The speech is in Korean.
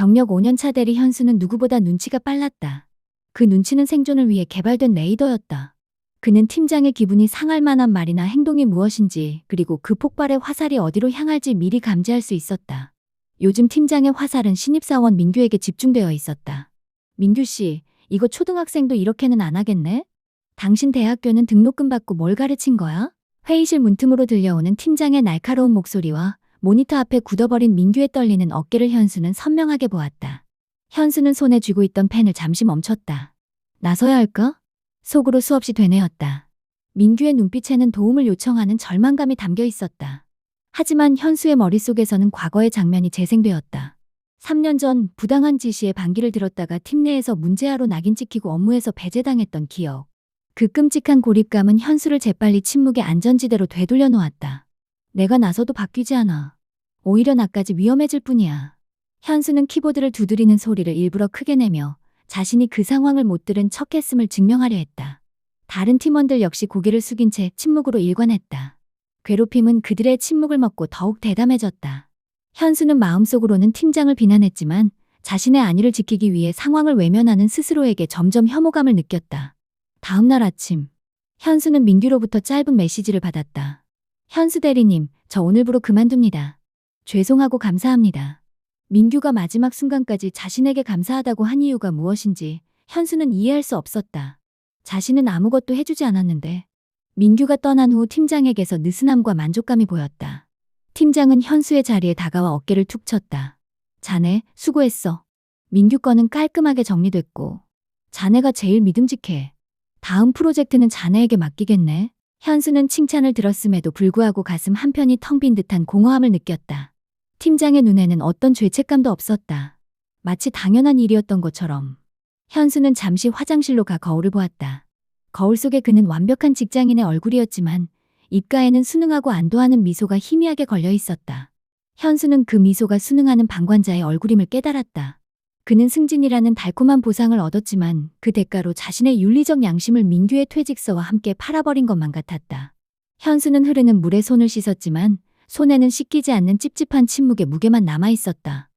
경력 5년차 대리 현수는 누구보다 눈치가 빨랐다. 그 눈치는 생존을 위해 개발된 레이더였다. 그는 팀장의 기분이 상할 만한 말이나 행동이 무엇인지 그리고 그 폭발의 화살이 어디로 향할지 미리 감지할 수 있었다. 요즘 팀장의 화살은 신입사원 민규에게 집중되어 있었다. 민규 씨, 이거 초등학생도 이렇게는 안 하겠네? 당신 대학교는 등록금 받고 뭘 가르친 거야? 회의실 문틈으로 들려오는 팀장의 날카로운 목소리와 모니터 앞에 굳어버린 민규의 떨리는 어깨를 현수는 선명하게 보았다. 현수는 손에 쥐고 있던 펜을 잠시 멈췄다. 나서야 할까? 속으로 수없이 되뇌었다. 민규의 눈빛에는 도움을 요청하는 절망감이 담겨 있었다. 하지만 현수의 머릿속에서는 과거의 장면이 재생되었다. 3년 전 부당한 지시에 반기를 들었다가 팀 내에서 문제아로 낙인 찍히고 업무에서 배제당했던 기억. 그 끔찍한 고립감은 현수를 재빨리 침묵의 안전지대로 되돌려 놓았다. 내가 나서도 바뀌지 않아. 오히려 나까지 위험해질 뿐이야. 현수는 키보드를 두드리는 소리를 일부러 크게 내며 자신이 그 상황을 못 들은 척 했음을 증명하려 했다. 다른 팀원들 역시 고개를 숙인 채 침묵으로 일관했다. 괴롭힘은 그들의 침묵을 먹고 더욱 대담해졌다. 현수는 마음속으로는 팀장을 비난했지만 자신의 안위를 지키기 위해 상황을 외면하는 스스로에게 점점 혐오감을 느꼈다. 다음 날 아침, 현수는 민규로부터 짧은 메시지를 받았다. 현수 대리님, 저 오늘부로 그만둡니다. 죄송하고 감사합니다. 민규가 마지막 순간까지 자신에게 감사하다고 한 이유가 무엇인지 현수는 이해할 수 없었다. 자신은 아무것도 해주지 않았는데 민규가 떠난 후 팀장에게서 느슨함과 만족감이 보였다. 팀장은 현수의 자리에 다가와 어깨를 툭 쳤다. 자네, 수고했어. 민규 거는 깔끔하게 정리됐고 자네가 제일 믿음직해. 다음 프로젝트는 자네에게 맡기겠네. 현수는 칭찬을 들었음에도 불구하고 가슴 한편이 텅 빈 듯한 공허함을 느꼈다. 팀장의 눈에는 어떤 죄책감도 없었다. 마치 당연한 일이었던 것처럼. 현수는 잠시 화장실로 가 거울을 보았다. 거울 속에 그는 완벽한 직장인의 얼굴이었지만 입가에는 순응하고 안도하는 미소가 희미하게 걸려 있었다. 현수는 그 미소가 순응하는 방관자의 얼굴임을 깨달았다. 그는 승진이라는 달콤한 보상을 얻었지만 그 대가로 자신의 윤리적 양심을 민규의 퇴직서와 함께 팔아버린 것만 같았다. 현수는 흐르는 물에 손을 씻었지만 손에는 씻기지 않는 찝찝한 침묵의 무게만 남아 있었다.